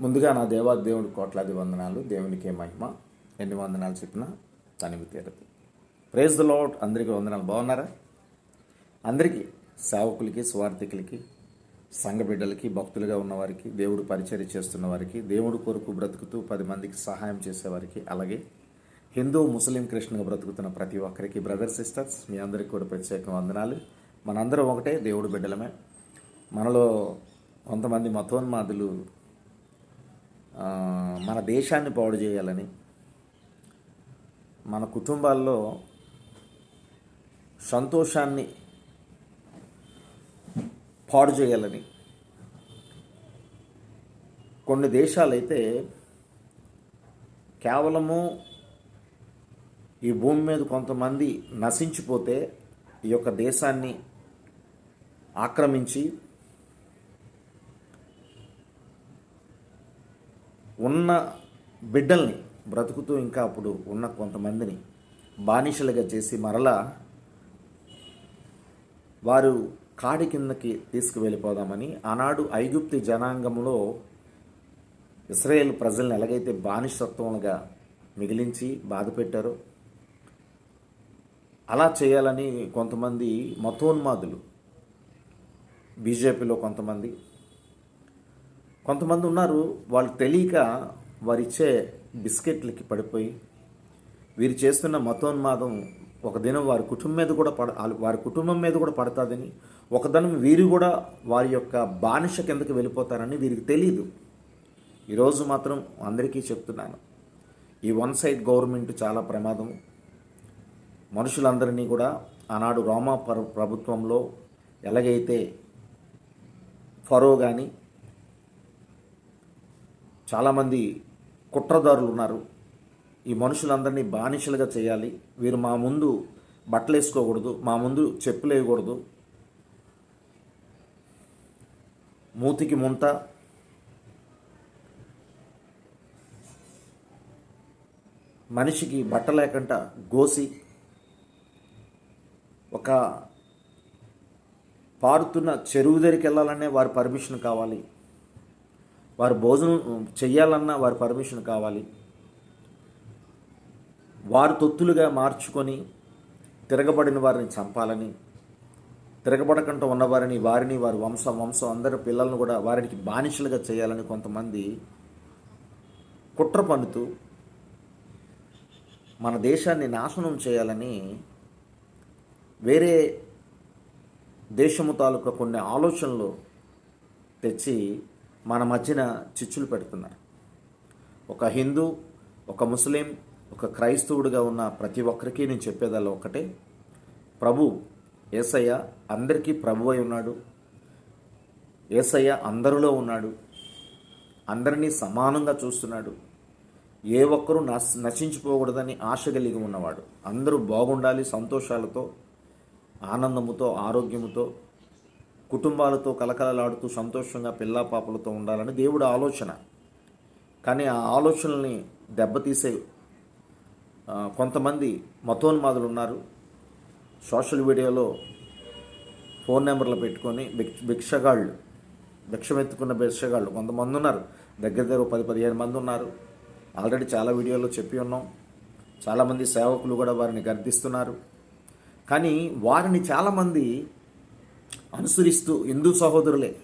ముందుగా నా దేవా దేవుడి కోట్లాది వందనాలు దేవునికే మహిమ. ఎన్ని వందనాలు చెప్పినా తనివి తీరదు. ప్రేజ్ ద లాడ్ అందరికీ వందనాలు. బాగున్నారా? అందరికీ సేవకులకి స్వార్థికులకి సంఘ బిడ్డలకి భక్తులుగా ఉన్నవారికి దేవుడు పరిచర్య చేస్తున్న వారికి దేవుడు కొరకు బ్రతుకుతూ పది మందికి సహాయం చేసేవారికి అలాగే హిందూ ముస్లిం కృష్ణగా బ్రతుకుతున్న ప్రతి ఒక్కరికి బ్రదర్ సిస్టర్స్ మీ అందరికీ కూడా ప్రత్యేక వందనాలు. మనందరం ఒకటే దేవుడు బిడ్డలమే. మనలో కొంతమంది మతోన్మాదులు మన దేశాన్ని పాడు చేయాలని మన కుటుంబాల్లో సంతోషాన్ని పాడు చేయాలని కొన్ని దేశాలైతే కేవలము ఈ భూమి మీద కొంతమంది నశించిపోతే ఈ యొక్క దేశాన్ని ఆక్రమించి ఉన్న బిడ్డల్ని బ్రతుకుతూ ఇంకా అప్పుడు ఉన్న కొంతమందిని బానిసలుగా చేసి మరలా వారు కాడి కిందకి తీసుకువెళ్ళిపోదామని ఆనాడు ఐగుప్తి జనాంగంలో ఇస్రాయేల్ ప్రజల్ని ఎలాగైతే బానిసత్వంగా మిగిలించి బాధ పెట్టారో అలా చేయాలని కొంతమంది మతోన్మాదులు బీజేపీలో కొంతమంది కొంతమంది ఉన్నారు వాళ్ళు తెలియక వారిచ్చే బిస్కెట్లకి పడిపోయి వీరు చేస్తున్న మతోన్మాదం ఒక దినం వారి కుటుంబం మీద కూడా పడ వారి కుటుంబం మీద కూడా పడుతుందని ఒక దినం వీరు కూడా వారి యొక్క బానిస కిందకి వెళ్ళిపోతారని వీరికి తెలియదు ఈరోజు మాత్రం అందరికీ చెప్తున్నాను. ఈ వన్ సైడ్ గవర్నమెంట్ చాలా ప్రమాదం. మనుషులందరినీ కూడా ఆనాడు రోమా ప్రభుత్వంలో ఎలాగైతే ఫరో కానీ చాలామంది కుట్రదారులు ఉన్నారు. ఈ మనుషులందరినీ బానిసలుగా చేయాలి. వీరు మా ముందు బట్టలు వేసుకోకూడదు మా ముందు చెప్పులు వేయకూడదు. మూతికి ముంత మనిషికి బట్ట లేకుండా గోసి ఒక పారుతున్న చెరువు దగ్గరికి వెళ్ళాలనే వారి పర్మిషన్ కావాలి. వారు భోజనం చెయ్యాలన్నా వారి పర్మిషన్ కావాలి. వారు తొత్తులుగా మార్చుకొని తిరగబడిన వారిని చంపాలని తిరగబడకుండా ఉన్నవారిని వారిని వారి వంశం వంశం అందరి పిల్లలను కూడా వారికి బానిసలుగా చేయాలని కొంతమంది కుట్ర పన్నుతూ మన దేశాన్ని నాశనం చేయాలని వేరే దేశము తాలూకా కొన్ని ఆలోచనలు తెచ్చి మన మధ్యన చిచ్చులు పెడుతున్నారు. ఒక హిందూ ఒక ముస్లిం ఒక క్రైస్తవుడిగా ఉన్న ప్రతి ఒక్కరికి నేను చెప్పేదల్లా ఒకటే. ప్రభు ఏసయ్య అందరికీ ప్రభు అయి ఉన్నాడు. ఏసయ్య అందరిలో ఉన్నాడు. అందరినీ సమానంగా చూస్తున్నాడు. ఏ ఒక్కరూ నశ నశించిపోకూడదని ఆశ కలిగి ఉన్నవాడు. అందరూ బాగుండాలి సంతోషాలతో ఆనందముతో ఆరోగ్యముతో కుటుంబాలతో కలకలలాడుతూ సంతోషంగా పిల్లా పాపలతో ఉండాలని దేవుడు ఆలోచన. కానీ ఆ ఆలోచనల్ని దెబ్బతీసే కొంతమంది మతోన్మాదులు ఉన్నారు. సోషల్ మీడియాలో ఫోన్ నెంబర్లు పెట్టుకొని భిక్ష భిక్షగాళ్ళు భిక్షమెత్తుకున్న భిక్షగాళ్ళు కొంతమంది ఉన్నారు. దగ్గర దగ్గర పది పదిహేను మంది ఉన్నారు. ఆల్రెడీ చాలా వీడియోలో చెప్పి ఉన్నాం. చాలామంది సేవకులు కూడా వారిని గర్దిస్తున్నారు. కానీ వారిని చాలామంది అనుసరిస్తూ హిందూ సహోదరులే.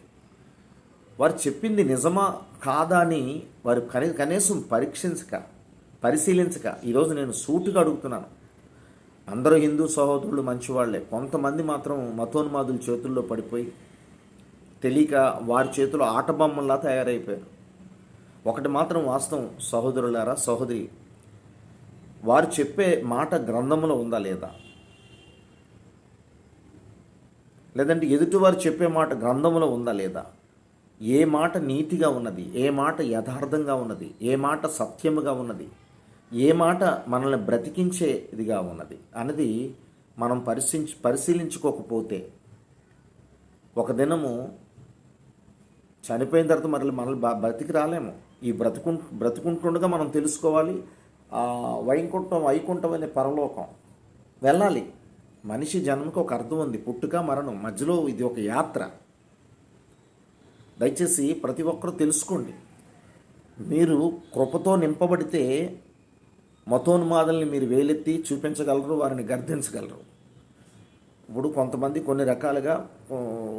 వారు చెప్పింది నిజమా కాదా అని వారు కనీ కనీసం పరీక్షించక పరిశీలించక ఈరోజు నేను సూటుగా అడుగుతున్నాను. అందరూ హిందూ సహోదరులు మంచివాళ్ళే. కొంతమంది మాత్రం మతోన్మాదుల చేతుల్లో పడిపోయి తెలియక వారి చేతిలో ఆటబొమ్మల్లా తయారైపోయారు. ఒకటి మాత్రం వాస్తవం సహోదరులారా సహోదరి వారు చెప్పే మాట గ్రంథంలో ఉందా లేదా? లేదంటే ఎదుటివారు చెప్పే మాట గ్రంథంలో ఉందా లేదా? ఏ మాట నీతిగా ఉన్నది? ఏ మాట యథార్థంగా ఉన్నది? ఏ మాట సత్యముగా ఉన్నది? ఏ మాట మనల్ని బ్రతికించేదిగా ఉన్నది? అనేది మనం పరిశీలించ పరిశీలించుకోకపోతే ఒక దినము చనిపోయిన తర్వాత మరి మనల్ని బ్రతికి రాలేము. ఈ బ్రతుకు బ్రతుకుంటుండగా మనం తెలుసుకోవాలి వైకుంఠం వైకుంఠం అనే పరలోకం. వెళ్ళాలి. మనిషి జన్మకు ఒక అర్థం ఉంది. పుట్టుక మరణం. మధ్యలో ఇది ఒక యాత్ర. దయచేసి ప్రతి ఒక్కరూ తెలుసుకోండి. మీరు కృపతో నింపబడితే మతోన్మాదుల్ని మీరు వేలెత్తి చూపించగలరు వారిని గర్దించగలరు. ఇప్పుడు కొంతమంది కొన్ని రకాలుగా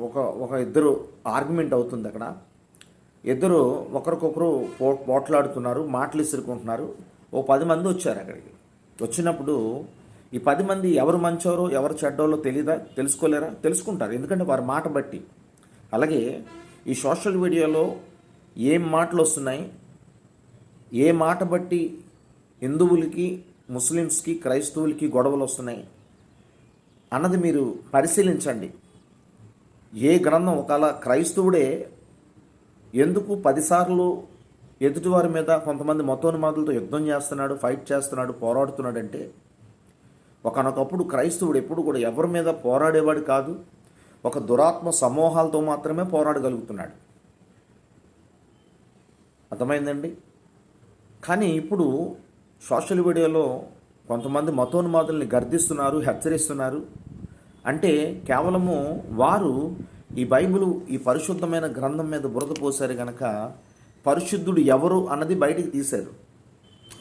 ఒక ఒక ఇద్దరు ఆర్గ్యుమెంట్ అవుతుంది అక్కడ. ఇద్దరు ఒకరికొకరు పో పోట్లాడుతున్నారు మాటలు ఇసురుకుంటున్నారు ఓ పది మంది వచ్చారు అక్కడికి. వచ్చినప్పుడు ఈ పది మంది ఎవరు మంచోరో ఎవరు చెడ్డోరో తెలీదా? తెలుసుకోలేరా? తెలుసుకుంటారు. ఎందుకంటే వారి మాట బట్టి. అలాగే ఈ సోషల్ మీడియాలో ఏం మాటలు వస్తున్నాయి? ఏ మాట బట్టి హిందువులకి ముస్లిమ్స్కి క్రైస్తవులకి గొడవలు వస్తున్నాయి? అన్నది మీరు పరిశీలించండి. ఏ గ్రంథం ఒకవేళ క్రైస్తవుడే ఎందుకు పదిసార్లు ఎదుటివారి మీద కొంతమంది మతోన్మాదులతో యుద్ధం చేస్తున్నాడు ఫైట్ చేస్తున్నాడు పోరాడుతున్నాడంటే ఒకనొకప్పుడు క్రైస్తవుడు ఎప్పుడు కూడా ఎవరి మీద పోరాడేవాడు కాదు. ఒక దురాత్మ సమూహాలతో మాత్రమే పోరాడగలుగుతున్నాడు. అర్థమైందండి? కానీ ఇప్పుడు సోషల్ మీడియాలో కొంతమంది మతోన్మాదుల్ని గర్దిస్తున్నారు హెచ్చరిస్తున్నారు. అంటే కేవలము వారు ఈ బైబిల్ ఈ పరిశుద్ధమైన గ్రంథం మీద బురద పోశారు గనక పరిశుద్ధుడు ఎవరు అన్నది బయటికి తీశారు.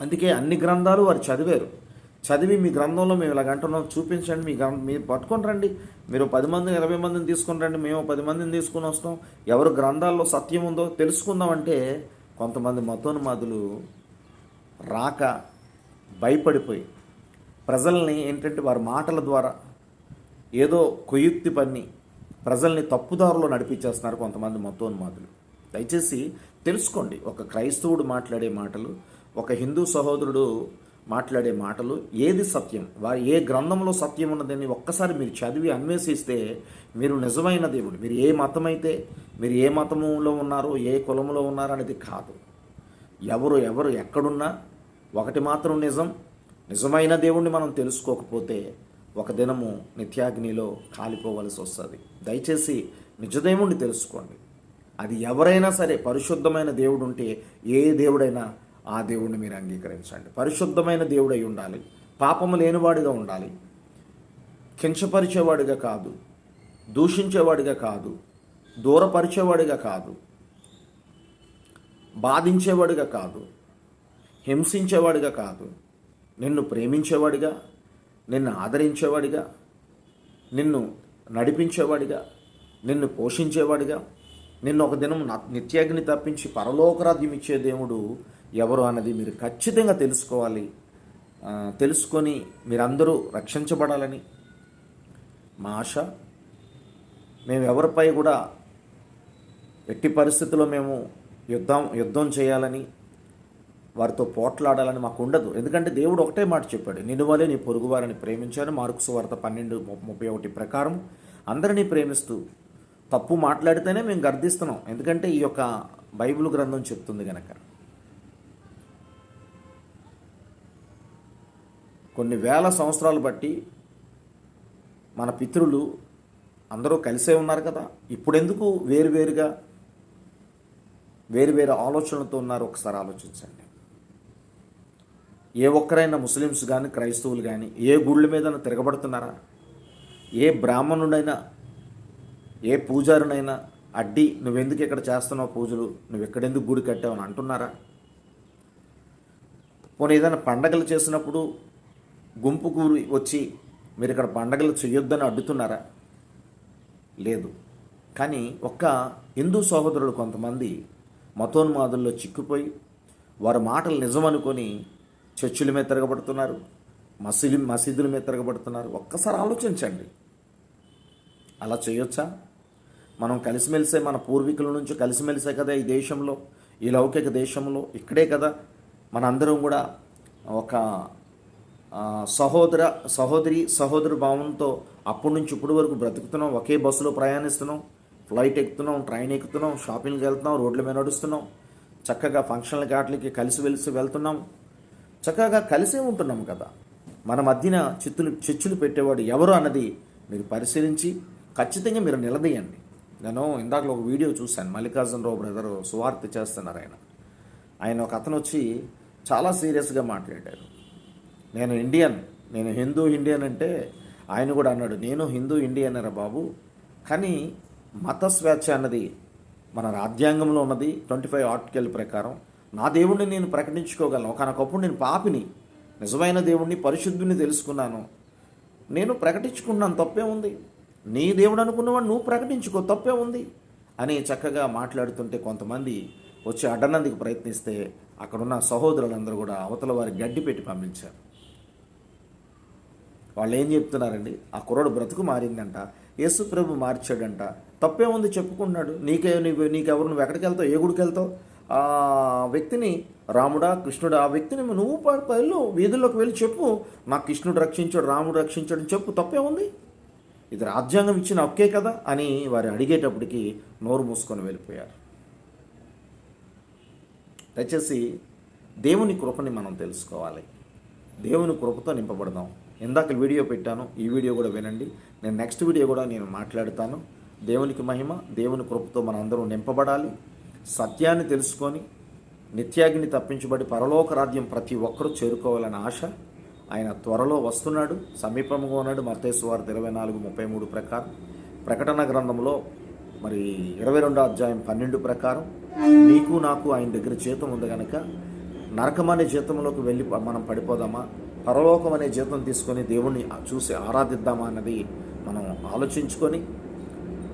అందుకే అన్ని గ్రంథాలు వారు చదివారు. చదివి మీ గ్రంథంలో మేము ఇలా అంటున్నాం చూపించండి మీ గ్రంథం మీరు పట్టుకొని రండి. మీరు పది మంది ఇరవై మందిని తీసుకొని రండి మేము పది మందిని తీసుకొని వస్తాం. ఎవరు గ్రంథాల్లో సత్యం ఉందో తెలుసుకుందామంటే కొంతమంది మతోన్మాదులు రాక భయపడిపోయి ప్రజల్ని ఏంటంటే వారి మాటల ద్వారా ఏదో కుయుక్తి పన్ని ప్రజల్ని తప్పుదారులో నడిపించేస్తున్నారు కొంతమంది మతోన్మాదులు. దయచేసి తెలుసుకోండి ఒక క్రైస్తవుడు మాట్లాడే మాటలు ఒక హిందూ సహోదరుడు మాట్లాడే మాటలు ఏది సత్యం? వారి ఏ గ్రంథంలో సత్యం ఉన్నదని ఒక్కసారి మీరు చదివి అన్వేషిస్తే మీరు నిజమైన దేవుడు. మీరు ఏ మతమైతే మీరు ఏ మతములో ఉన్నారో ఏ కులంలో ఉన్నారో అనేది కాదు. ఎవరు ఎవరు ఎక్కడున్నా ఒకటి మాత్రం నిజం. నిజమైన దేవుణ్ణి మనం తెలుసుకోకపోతే ఒక దినము నిత్యాగ్నిలో కాలిపోవలసి వస్తుంది. దయచేసి నిజదేవుణ్ణి తెలుసుకోండి. అది ఎవరైనా సరే పరిశుద్ధమైన దేవుడు ఉంటే ఏ దేవుడైనా ఆ దేవుణ్ణి మీరు అంగీకరించండి. పరిశుద్ధమైన దేవుడై ఉండాలి. పాపము లేనివాడిగా ఉండాలి. కించపరిచేవాడిగా కాదు. దూషించేవాడిగా కాదు. దూరపరిచేవాడిగా కాదు. బాధించేవాడిగా కాదు. హింసించేవాడిగా కాదు. నిన్ను ప్రేమించేవాడిగా నిన్ను ఆదరించేవాడిగా నిన్ను నడిపించేవాడిగా నిన్ను పోషించేవాడిగా నిన్ను ఒక దినం నిత్యాగ్ని తప్పించి పరలోకరాజ్యం ఇచ్చే దేవుడు ఎవరు అన్నది మీరు ఖచ్చితంగా తెలుసుకోవాలి. తెలుసుకొని మీరందరూ రక్షించబడాలని మా ఆశ. మేము ఎవరిపై కూడా ఎట్టి పరిస్థితుల్లో మేము యుద్ధం యుద్ధం చేయాలని వారితో పోట్లాడాలని మాకు ఉండదు. ఎందుకంటే దేవుడు ఒకటే మాట చెప్పాడు నిన్నువలే నీ పొరుగువారిని ప్రేమించాను. మార్క్స్ వార్త పన్నెండు ముప్పై ఒకటి ప్రకారం అందరినీ ప్రేమిస్తూ తప్పు మాట్లాడితేనే మేము గర్దిస్తున్నాం. ఎందుకంటే ఈ యొక్క బైబిల్ గ్రంథం చెప్తుంది కనుక కొన్ని వేల సంవత్సరాలు బట్టి మన పితరులు అందరూ కలిసే ఉన్నారు కదా. ఇప్పుడెందుకు వేరువేరుగా వేరువేరు ఆలోచనలతో ఉన్నారు? ఒకసారి ఆలోచించండి. ఏ ఒక్కరైనా ముస్లిమ్స్ కానీ క్రైస్తవులు కానీ ఏ గుళ్ళ మీద తిరగబడుతున్నారా? ఏ బ్రాహ్మణుడైనా ఏ పూజారునైనా అడ్డి నువ్వెందుకు ఇక్కడ చేస్తున్నావు పూజలు? నువ్వు ఎక్కడెందుకు గుడి కట్టావు? అని అంటున్నారా? పోనీ ఏదైనా పండగలు చేసినప్పుడు గుంపు కూరి వచ్చి మీరు ఇక్కడ పండగలు చేయొద్దని అడ్డుతున్నారా? లేదు. కానీ ఒక్క హిందూ సహోదరులు కొంతమంది మతోన్మాదుల్లో చిక్కుపోయి వారి మాటలు నిజమనుకొని చర్చిల మీద తిరగబడుతున్నారు మసీదు మసీదుల మీద తిరగబడుతున్నారు. ఒక్కసారి ఆలోచించండి. అలా చేయొచ్చా? మనం కలిసిమెలిసే మన పూర్వీకుల నుంచి కలిసిమెలిసే కదా ఈ దేశంలో ఈ లౌకిక దేశంలో ఇక్కడే కదా మనందరం కూడా ఒక సహోదర సహోదరి సహోదర భావంతో అప్పటి నుంచి ఇప్పటి వరకు బ్రతుకుతున్నాం. ఒకే బస్సులో ప్రయాణిస్తున్నాం. ఫ్లైట్ ఎక్కుతున్నాం ట్రైన్ ఎక్కుతున్నాం షాపింగ్కి వెళ్తున్నాం రోడ్ల మీద నడుస్తున్నాం. చక్కగా ఫంక్షన్లకి వాటికి కలిసి వెలిసి వెళ్తున్నాం. చక్కగా కలిసే ఉంటున్నాం కదా. మన మధ్యన చిత్తులు చిచ్చులు పెట్టేవాడు ఎవరు అన్నది మీరు పరిశీలించి ఖచ్చితంగా మీరు నిలదీయండి. నేను ఇందాక ఒక వీడియో చూశాను. మల్లికార్జున రావు సువార్త చేస్తున్నారు ఆయన. ఆయన ఒక అతను వచ్చి చాలా సీరియస్గా మాట్లాడారు. నేను ఇండియన్ నేను హిందూ ఇండియన్ అంటే ఆయన కూడా అన్నాడు నేను హిందూ ఇండియన్ రా బాబు. కానీ మత స్వేచ్ఛ అన్నది మన రాజ్యాంగంలో ఉన్నది ట్వంటీ ఫైవ్ ఆర్టికల్ ప్రకారం. నా దేవుణ్ణి నేను ప్రకటించుకోగలను. ఒకనొకప్పుడు నేను పాపిని నిజమైన దేవుణ్ణి పరిశుద్ధుని తెలుసుకున్నాను. నేను ప్రకటించుకున్నాను తప్పే ఉంది. నీ దేవుడు అనుకున్నవాడు నువ్వు ప్రకటించుకో తప్పే ఉంది అని చక్కగా మాట్లాడుతుంటే కొంతమంది వచ్చి అడ్డనందుకు ప్రయత్నిస్తే అక్కడున్న సహోదరులందరూ కూడా అవతల వారి గడ్డి పెట్టి పంపించారు. వాళ్ళు ఏం చెప్తున్నారండి? ఆ కుర్రాడు బ్రతుకు మారిందంట యేసు ప్రభు మార్చాడంట. తప్పే ఉంది చెప్పుకుంటున్నాడు? నీకే నీకు నీకెవరు నువ్వు ఎక్కడికి వెళ్తావు? ఏ గుడికి వెళ్తావు? ఆ వ్యక్తిని రాముడా కృష్ణుడు ఆ వ్యక్తిని నువ్వు ప- వెళ్ళు వీధుల్లోకి వెళ్ళి చెప్పు. మా కృష్ణుడు రక్షించాడు రాముడు రక్షించాడు అని చెప్పు. తప్పే ఉంది ఇది రాజ్యాంగం ఇచ్చిన హక్కే కదా అని వారు అడిగేటప్పటికి నోరు మూసుకొని వెళ్ళిపోయారు. దయచేసి దేవుని కృపని మనం తెలుసుకోవాలి. దేవుని కృపతో నింపబడదాం. ఇందాక వీడియో పెట్టాను ఈ వీడియో కూడా వినండి. నేను నెక్స్ట్ వీడియో కూడా నేను మాట్లాడతాను. దేవునికి మహిమ దేవుని కృపతో మన అందరూ నింపబడాలి. సత్యాన్ని తెలుసుకొని నిత్యాగ్ని తప్పించబడి పరలోక రాజ్యం ప్రతి ఒక్కరూ చేరుకోవాలని ఆశ. ఆయన త్వరలో వస్తున్నాడు. సమీపంగా ఉన్నాడు. మర్తేసు ఇరవై నాలుగు ముప్పై మూడు ప్రకారం. ప్రకటన గ్రంథంలో మరి ఇరవై రెండో అధ్యాయం పన్నెండు ప్రకారం నీకు నాకు ఆయన దగ్గర జీతం ఉంది కనుక నరకమనే జీతంలోకి వెళ్ళి మనం పడిపోదామా? పరలోకం అనే జీతం తీసుకొని దేవుణ్ణి చూసి ఆరాధిద్దామా అన్నది మనం ఆలోచించుకొని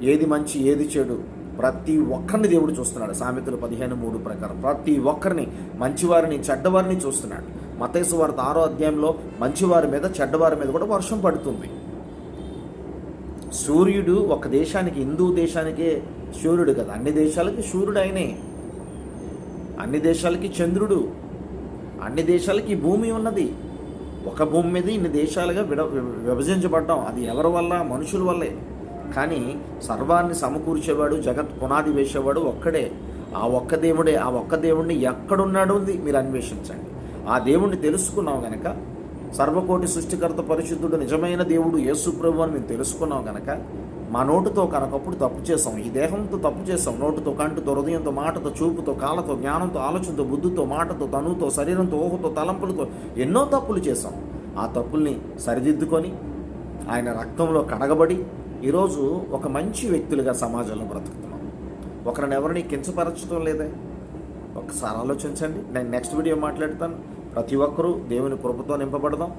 ఏది మంచి ఏది చెడు ప్రతి ఒక్కరిని దేవుడు చూస్తున్నాడు. సామెతలు పదిహేను మూడు ప్రకారం ప్రతి ఒక్కరిని మంచివారిని చెడ్డవారిని చూస్తున్నాడు. మతేసు వారి ఆరో అధ్యాయంలో మంచివారి మీద చెడ్డవారి మీద కూడా వర్షం పడుతుంది. సూర్యుడు ఒక దేశానికి హిందూ దేశానికే సూర్యుడు కదా. అన్ని దేశాలకి సూర్యుడు ఆయనే. అన్ని దేశాలకి చంద్రుడు. అన్ని దేశాలకి భూమి ఉన్నది. ఒక భూమి మీద ఇన్ని దేశాలుగా విడ విభజించబడ్డాం. అది ఎవరి వల్ల? మనుషుల వల్లే. కానీ సర్వాన్ని సమకూర్చేవాడు జగత్ పునాది వేసేవాడు ఒక్కడే. ఆ ఒక్క దేవుడే ఆ ఒక్క దేవుడిని ఎక్కడున్నాడు ఉంది? మీరు అన్వేషించండి. ఆ దేవుణ్ణి తెలుసుకున్నాం గనక సర్వకోటి సృష్టికర్త పరిశుద్ధుడు నిజమైన దేవుడు యేసుప్రభు అని మేము తెలుసుకున్నాం గనక మా నోటుతో కనకప్పుడు తప్పు చేసాం ఈ దేహంతో తప్పు చేసాం నోటుతో కంటుతో హృదయంతో మాటతో చూపుతో కాళ్ళతో జ్ఞానంతో ఆలోచనతో బుద్ధితో మాటతో తనుతో శరీరంతో ఊహతో తలంపులతో ఎన్నో తప్పులు చేసాం ఆ తప్పుల్ని సరిదిద్దుకొని ఆయన రక్తంలో కడగబడి ఈరోజు ఒక మంచి వ్యక్తులుగా సమాజంలో బ్రతుకుతున్నాం. ఒకరిని ఎవరిని కించపరచడం లేదే. ఒకసారి ఆలోచించండి. నేను నెక్స్ట్ వీడియో మాట్లాడతాను. ప్రతి ఒక్కరూ దేవుని కృపతో నింపబడదాం.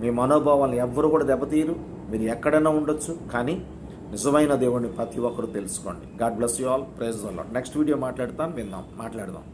మీ మనోభావాలు ఎవ్వరు కూడా దెబ్బతీయరు. మీరు ఎక్కడైనా ఉండొచ్చు. కానీ నిజమైన దేవుడిని ప్రతి ఒక్కరూ తెలుసుకోండి. God bless you all praise next video మాట్లాడతాను విందాం మాట్లాడదాం.